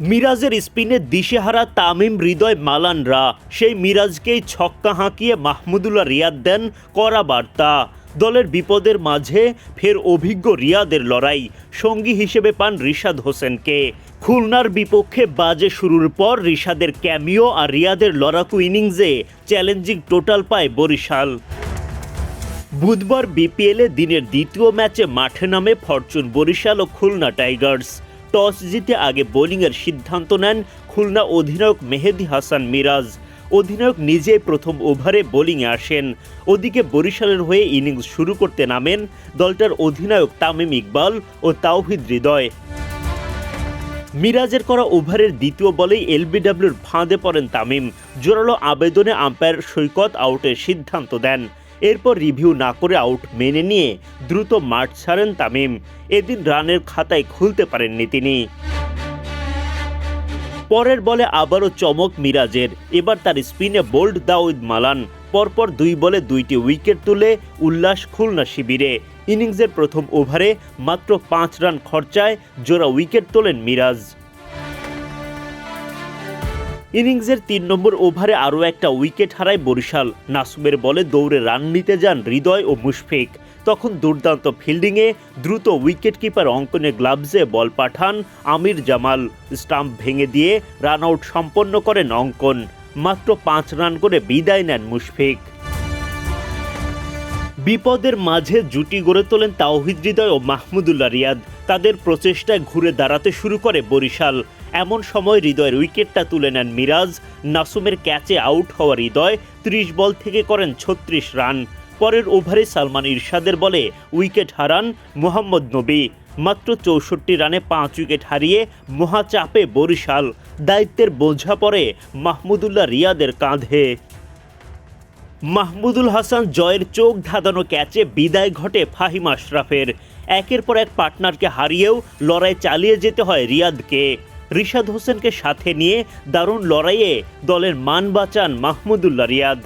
মিরাজের স্পিনে দিশেহারা তামিম হৃদয় মালানরা। সেই মিরাজকেই ছক্কা হাঁকিয়ে মাহমুদুল্লাহ রিয়াদ দেন কড়া বার্তা। দলের বিপদের মাঝে ফের অভিজ্ঞ রিয়াদের লড়াই। সঙ্গী হিসেবে পান রিশাদ হোসেনকে। খুলনার বিপক্ষে বাজে শুরুর পর রিশাদের ক্যামিও আর রিয়াদের লড়াকু ইনিংসে চ্যালেঞ্জিং টোটাল পায় বরিশাল। বুধবার বিপিএলে দিনের দ্বিতীয় ম্যাচে মাঠে নামে ফরচুন বরিশাল ও খুলনা টাইগার্স। টস জিতে আগে বোলিংয়ের সিদ্ধান্ত নেন খুলনা অধিনায়ক মেহেদি হাসান মিরাজ। অধিনায়ক নিজেই প্রথম ওভারে বোলিংয়ে আসেন। ওদিকে বরিশালের হয়ে ইনিংস শুরু করতে নামেন দলটার অধিনায়ক তামিম ইকবাল ও তাওহিদ হৃদয়। মিরাজের করা ওভারের দ্বিতীয় বলেই এলবিডব্লিউর ফাঁদে পড়েন তামিম। জোরালো আবেদনে আম্পায়ার সৈকত আউটের সিদ্ধান্ত দেন। এরপর রিভিউ না করে আউট মেনে নিয়ে দ্রুত মাঠ ছাড়েন তামিম। এদিন রানের খাতায় খুলতে পারেননি তিনি। পরের বলে আবারও চমক মিরাজের। এবার তার স্পিনে বোল্ড দাউদ মালান। পরপর দুই বলে দুইটি উইকেট তুলে উল্লাস খুলনা শিবিরে। ইনিংসের প্রথম ওভারে মাত্র পাঁচ রান খরচায় জোড়া উইকেট তোলেন মিরাজ। ইনিংসের তিন নম্বর ওভারে আরও একটা উইকেট হারায় বরিশাল। নাসুমের বলে দৌড়ে রান নিতে যান হৃদয় ও মুশফিক। তখন দুর্দান্ত ফিল্ডিংয়ে দ্রুত উইকেট কিপার অঙ্কনে গ্লাভসে বল পাঠান আমির জামাল। স্টাম্প ভেঙে দিয়ে রান আউট সম্পন্ন করেন অঙ্কন। মাত্র পাঁচ রান করে বিদায় নেন মুশফিক। বিপদের মাঝে জুটি গড়ে তোলেন তাওহিদ হৃদয় ও মাহমুদুল্লাহ রিয়াদ। তাদের প্রচেষ্টায় ঘুরে দাঁড়াতে শুরু করে বরিশাল। এমন সময় হৃদয়ের উইকেটটা তুলে নেন মিরাজ। নাসুমের ক্যাচে আউট হওয়া হৃদয় ত্রিশ বল থেকে করেন ছত্রিশ রান। পরের ওভারে সালমান ইরশাদের বলে উইকেট হারান মোহাম্মদ নবী। মাত্র চৌষট্টি রানে পাঁচ উইকেট হারিয়ে মহাচাপে বরিশাল। দায়িত্বের বোঝা পড়ে মাহমুদুল্লাহ রিয়াদের কাঁধে। মাহমুদুল হাসান জয়ের চোখ ধাঁধানো ক্যাচে বিদায় ঘটে ফাহিম আশরাফের। একের পর এক পার্টনারকে হারিয়েও লড়াই চালিয়ে যেতে হয় রিয়াদকে। রিশাদ হোসেনকে সাথে নিয়ে দারুণ লড়াইয়ে দলের মান বাঁচান মাহমুদুল্লাহ রিয়াদ।